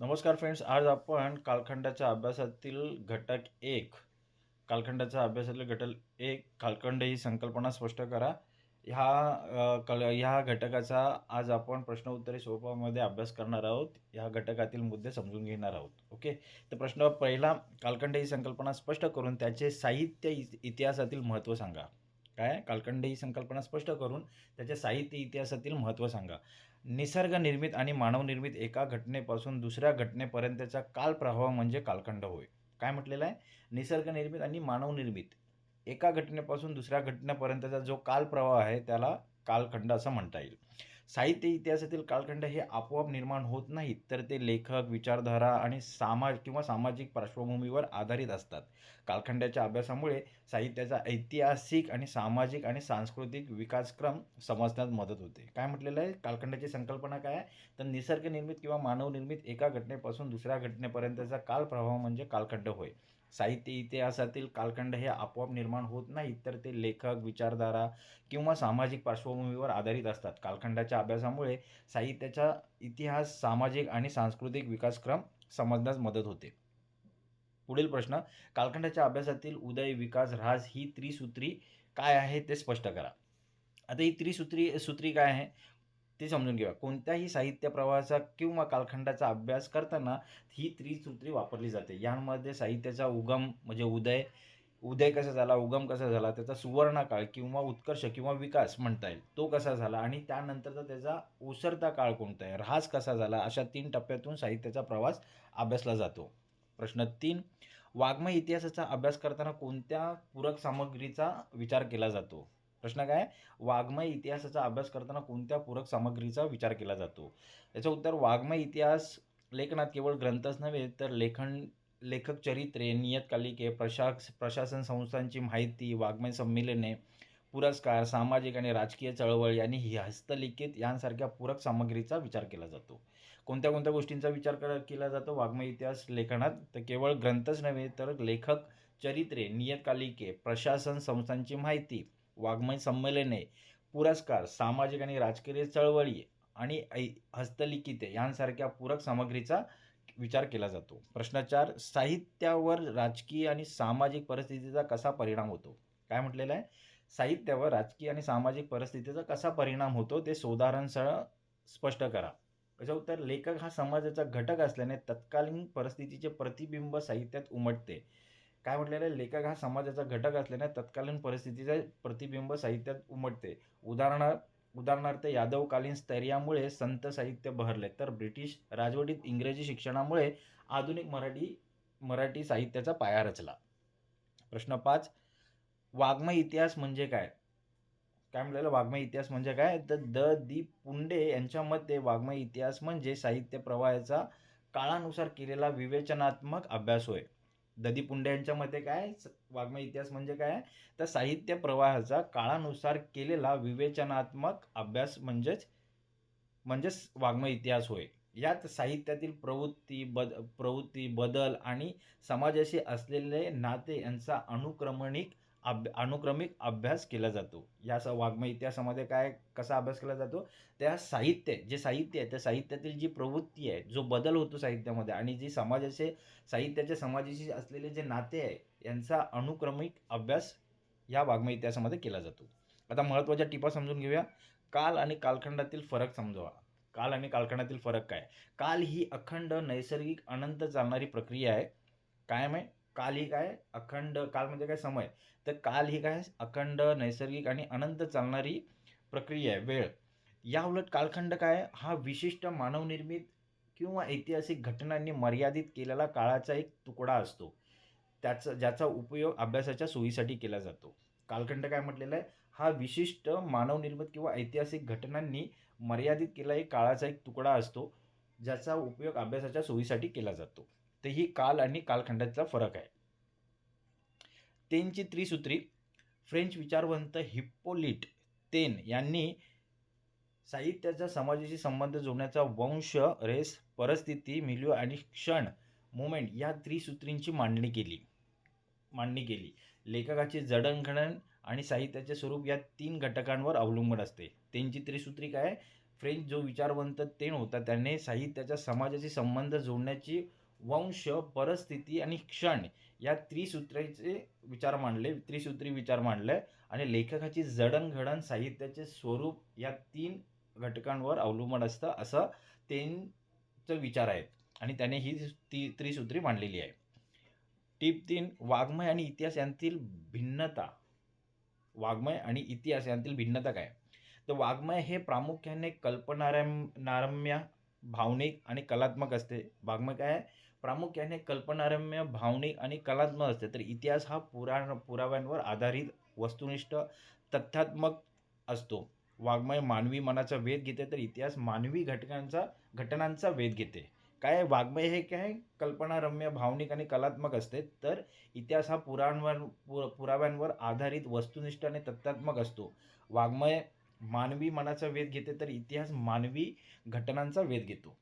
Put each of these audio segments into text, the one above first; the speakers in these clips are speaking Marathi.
नमस्कार फ्रेंड्स आज आपण कालखंडाच्या अभ्यासातील घटक एक कालखंडाच्या अभ्यासातील घटक एक कालखंड ही संकल्पना स्पष्ट करा. ह्या कल ह्या घटकाचा आज आपण प्रश्न उत्तरे स्वरूपामध्ये अभ्यास करणार आहोत. ह्या घटकातील मुद्दे समजून घेणार आहोत. ओके? तर प्रश्न पहिला कालखंड ही संकल्पना स्पष्ट करून त्याचे साहित्य इ- इतिहासातील महत्त्व सांगा. काय? कालखंड ही संकल्पना स्पष्ट करून त्याचे साहित्य इतिहासातील महत्त्व सांगा. निसर्ग निर्मित आणि मानवनिर्मित एका घटनेपासून दुसऱ्या घटनेपर्यंतचा काल म्हणजे कालखंड होय. काय म्हटलेलं आहे? निसर्ग निर्मित आणि मानवनिर्मित एका घटनेपासून दुसऱ्या घटनेपर्यंतचा जो काल प्रवाह आहे त्याला कालखंड असं म्हणता येईल. साहित्य इतिहासातील कालखंड हे आपोआप निर्माण होत नाहीत तर ते लेखक विचारधारा आणि समाज किंवा सामाजिक पार्श्वभूमीवर आधारित असतात. कालखंडाच्या अभ्यासामुळे साहित्याचा ऐतिहासिक आणि सामाजिक आणि सांस्कृतिक विकासक्रम समजण्यात मदत होते. काय म्हटलेलं आहे? कालखंडाची संकल्पना काय आहे? तर निसर्गनिर्मित किंवा मानवनिर्मित एका घटनेपासून दुसऱ्या घटनेपर्यंतचा काल प्रभाव म्हणजे कालखंड होय. साहित्य इतिहासातील कालखंड हे आपोआप निर्माण होत नाहीत तर ते लेखक विचारधारा किंवा सामाजिक पार्श्वभूमीवर आधारित असतात. कालखंडाच्या अभ्यासामुळे साहित्याचा इतिहास सामाजिक आणि सांस्कृतिक विकासक्रम समजण्यास मदत होते. पुढील प्रश्न कालखंडाच्या अभ्यासातील उदय विकास ऱ्हास ही त्रिसूत्री काय आहे ते स्पष्ट करा. आता ही त्रिसूत्री सूत्री काय आहे? ते समजून घेऊया. कोणत्याही साहित्य प्रवाहाचा किंवा कालखंडाचा अभ्यास करताना ही त्रिसूत्री वापरली जाते. यांमध्ये साहित्याचा उगम म्हणजे उदय उदय कसा झाला उगम कसा झाला त्याचा सुवर्णकाळ किंवा उत्कर्ष किंवा विकास म्हणता येईल. तो कसा झाला आणि त्यानंतरचा त्याचा ओसरता काळ कोणता आहे ऱ्हास कसा झाला अशा तीन टप्प्यातून साहित्याचा प्रवास अभ्यासला जातो. प्रश्न तीन वाङ्मय इतिहासाचा अभ्यास करताना कोणत्या पूरक सामग्रीचा विचार केला जातो? प्रश्न काय? वाङ्मय इतिहासाचा अभ्यास करताना कोणत्या पूरक सामग्रीचा विचार केला जातो? याचं उत्तर वाङ्मय इतिहास लेखनात केवळ ग्रंथच नव्हे तर लेखन लेखक चरित्रे नियतकालिके प्रशास प्रशासन संस्थांची माहिती वाङ्मय संमेलने पुरस्कार सामाजिक आणि राजकीय चळवळी आणि ही हस्तलिखित यांसारख्या पूरक सामग्रीचा विचार केला जातो. कोणत्या कोणत्या गोष्टींचा विचार कर केला जातो? वाङ्मय इतिहास लेखनात तर केवळ ग्रंथच नव्हे तर लेखक चरित्रे नियतकालिके प्रशासन संस्थांची माहिती वाङ्मय संमेलने पुरस्कार सामाजिक आणि राजकीय चळवळी आणि ऐ हस्तलिखिते यांसारख्या पूरक सामग्रीचा विचार केला जातो. प्रश्न चार साहित्यावर राजकीय आणि सामाजिक परिस्थितीचा कसा परिणाम होतो? काय म्हटलेलं आहे? साहित्यावर राजकीय आणि सामाजिक परिस्थितीचा कसा परिणाम होतो ते सोदाहरणसह स्पष्ट करा. त्याच्या उत्तर लेखक हा समाजाचा घटक असल्याने तत्कालीन परिस्थितीचे प्रतिबिंब साहित्यात उमटते. काय म्हटलेलं आहे? लेखक हा समाजाचा घटक असल्याने तत्कालीन परिस्थितीचे प्रतिबिंब साहित्यात उमटते. उदाहरणार्थ उदाहरणार्थ यादवकालीन स्थैर्यामुळे संत साहित्य बहरले. तर ब्रिटिश राजवटीत इंग्रजी शिक्षणामुळे आधुनिक मराठी मराठी साहित्याचा पाया रचला. प्रश्न पाच वाङ्मय इतिहास म्हणजे काय? काय म्हटलेलं? वाङ्मय इतिहास म्हणजे काय? तर द. दी. पुंडे यांच्या मते वाङ्मय इतिहास म्हणजे साहित्य प्रवाहाचा काळानुसार केलेला विवेचनात्मक अभ्यास होय. ददी पुंडे यांच्या मते काय स- वाङ्मय इतिहास म्हणजे काय तर साहित्य प्रवाहाचा काळानुसार केलेला विवेचनात्मक अभ्यास म्हणजेच म्हणजेच वाङ्मय इतिहास होय. यात साहित्यातील प्रवृत्ती बद प्रवृत्ती बदल आणि समाजाशी असलेले नाते यांचा अनुक्रमणिक अभ अनुक्रमिक अभ्यास केला जातो. या स वाङ्मय इतिहासामध्ये काय कसा अभ्यास केला जातो? त्या साहित्य जे साहित्य आहे त्या साहित्यातील जी प्रवृत्ती आहे जो बदल होतो साहित्यामध्ये आणि जी समाजाचे साहित्याच्या समाजाशी असलेले जे नाते आहे यांचा अनुक्रमिक अभ्यास या वाङ्मय इतिहासामध्ये केला जातो. आता महत्त्वाच्या टिपा समजून घेऊया. काल आणि कालखंडातील फरक समजवा. काल आणि कालखंडातील फरक काय? काल ही अखंड नैसर्गिक अनंत चालणारी प्रक्रिया आहे. कायम आहे. काल ही काय अखंड काल म्हणजे काय समय. तर काल ही काय अखंड नैसर्गिक आणि अनंत चालणारी प्रक्रिया आहे वेळ. या उलट कालखंड काय? आहे? हा विशिष्ट मानवनिर्मित किंवा ऐतिहासिक घटनांनी मर्यादित केलेला काळाचा एक तुकडा असतो. त्याचा ज्याचा उपयोग अभ्यासाच्या सोयीसाठी केला जातो. कालखंड काय म्हटलेलं आहे? हा विशिष्ट मानवनिर्मित किंवा ऐतिहासिक घटनांनी मर्यादित केला एक काळाचा एक तुकडा असतो ज्याचा उपयोग अभ्यासाच्या सोयीसाठी केला जातो. तर ही काल आणि कालखंडाचा फरक आहे. तेनची त्रिसूत्री फ्रेंच विचारवंत हिप्पोलिट तेन यांनी साहित्याचा समाजाशी संबंध जोडण्याचा वंश रेस परिस्थिती मिल्यू आणि क्षण मुमेंट या त्रिसूत्रींची मांडणी केली. मांडणी केली. लेखकाचे जडणघडण आणि साहित्याचे स्वरूप या तीन घटकांवर अवलंबून असते. त्यांची त्रिसूत्री काय? फ्रेंच जो विचारवंत तेन होता त्याने साहित्याच्या समाजाशी संबंध जोडण्याची वंश परिस्थिती आणि क्षण या त्रिसूत्रीचे विचार मांडले त्रिसूत्री विचार मांडले आणि लेखकाची जडणघडण साहित्याचे स्वरूप या तीन घटकांवर अवलंबून असतं असं त्यांचं विचार आहेत. आणि त्याने ही ती त्रिसूत्री मांडलेली आहे. टीप तीन वाङ्मय आणि इतिहास यांतील भिन्नता. वाङ्मय आणि इतिहास यांतील भिन्नता काय? तर वाङ्मय हे प्रामुख्याने कल्पनारम नारम्य भावनिक आणि कलात्मक असते. वाङ्मय काय? आहे? प्रामुख्याने कल्पनारम्य भावनिक आणि कलात्मक असते. तर इतिहास हा पुराण पुराव्यांवर आधारित वस्तुनिष्ठ तथ्यात्मक असतो. वाङ्मय मानवी मनाचा वेध घेते तर इतिहास मानवी घटकांचा घटनांचा वेध घेते. काय वाङ्मय हे काय? कल्पनारम्य भावनिक आणि कलात्मक असते. तर इतिहास हा पुराणवर पु पुराव्यांवर आधारित वस्तुनिष्ठ आणि तथ्यात्मक असतो. वाङ्मय मानवी मनाचा वेध घेते तर इतिहास मानवी घटनांचा वेध घेतो.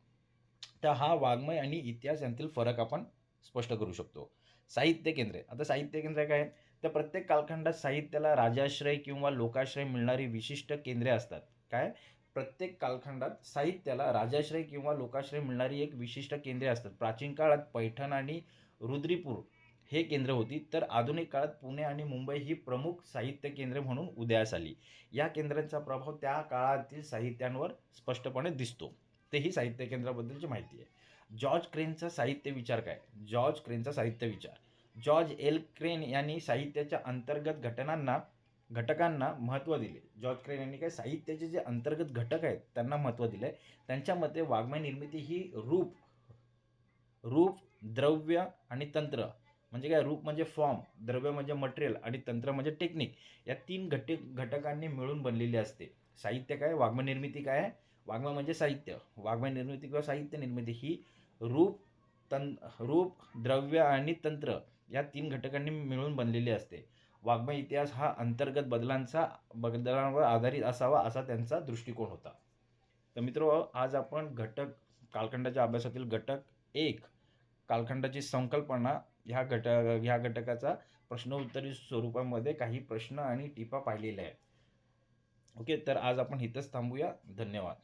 तर हा वाङ्मय आणि इतिहास यांतील फरक आपण स्पष्ट करू शकतो. साहित्य केंद्रे. आता साहित्य केंद्र काय तर प्रत्येक कालखंडात साहित्याला राजाश्रय किंवा लोकाश्रय मिळणारी विशिष्ट केंद्रे असतात. काय? प्रत्येक कालखंडात साहित्याला राजाश्रय किंवा लोकाश्रय मिळणारी एक विशिष्ट केंद्रे असतात. प्राचीन काळात पैठण आणि रुद्रीपूर हे केंद्र होती. तर आधुनिक काळात पुणे आणि मुंबई ही प्रमुख साहित्य केंद्रे म्हणून उदयास आली. या केंद्रांचा प्रभाव त्या काळातील साहित्यांवर स्पष्टपणे दिसतो. ते ही साहित्य केंद्राबद्दलची माहिती आहे. जॉर्ज क्रेनचा साहित्य विचार काय? जॉर्ज क्रेनचा साहित्य विचार. जॉर्ज एल क्रेन यांनी साहित्याच्या अंतर्गत घटनांना घटकांना महत्त्व दिले. जॉर्ज क्रेन यांनी काय? साहित्याचे जे अंतर्गत घटक आहेत त्यांना महत्त्व दिले त्यांच्या मते वाङ्मय निर्मिती ही रूप रूप द्रव्य आणि तंत्र. म्हणजे काय? रूप म्हणजे फॉर्म द्रव्य म्हणजे मटेरियल आणि तंत्र म्हणजे टेक्निक या तीन घटक घटकांनी मिळून बनलेली असते. साहित्य काय? वाङ्मय निर्मिती काय आहे? वाङ्मय म्हणजे साहित्य. वाङ्मय निर्मिती किंवा साहित्य निर्मिती ही रूप तं रूप द्रव्य आणि तंत्र या तीन घटकांनी मिळून बनलेली असते. वाङ्मय इतिहास हा अंतर्गत बदलांचा बदलांवर आधारित असावा असा त्यांचा दृष्टिकोन होता. तर मित्र आज आपण घटक कालखंडाच्या अभ्यासातील घटक एक कालखंडाची संकल्पना ह्या घट ह्या घटकाचा प्रश्नोत्तरी स्वरूपामध्ये काही प्रश्न आणि टिपा पाहिलेल्या आहेत. ओके तर आज आपण इथंच थांबूया. धन्यवाद.